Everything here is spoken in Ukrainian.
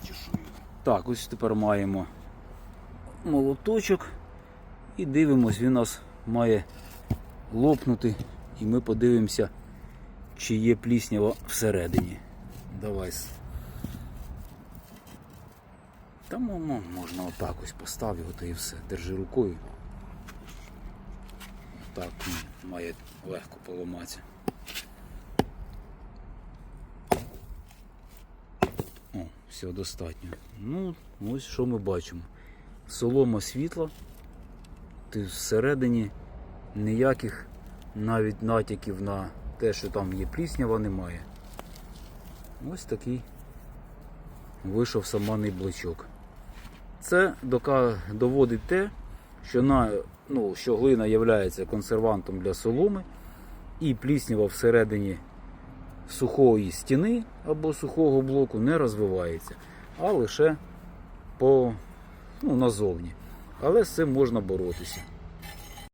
чешую. Так, ось тепер маємо молоточок і дивимось, він у нас має лопнути, і ми подивимося, чи є пліснява всередині. Давай. с- Та мо- мо- можна отак ось постав його, та і все. Держи рукою. Так, має легко поламатися. Все достатньо. Ну, ось що ми бачимо. Солома світла, ти всередині ніяких навіть натяків на те, що там є пліснява, немає. Ось такий вийшов саманий блочок. Це доводить те, що, на, ну, що глина є консервантом для соломи, і пліснява всередині сухої стіни або сухого блоку не розвивається, а лише по, ну, назовні. Але з цим можна боротися.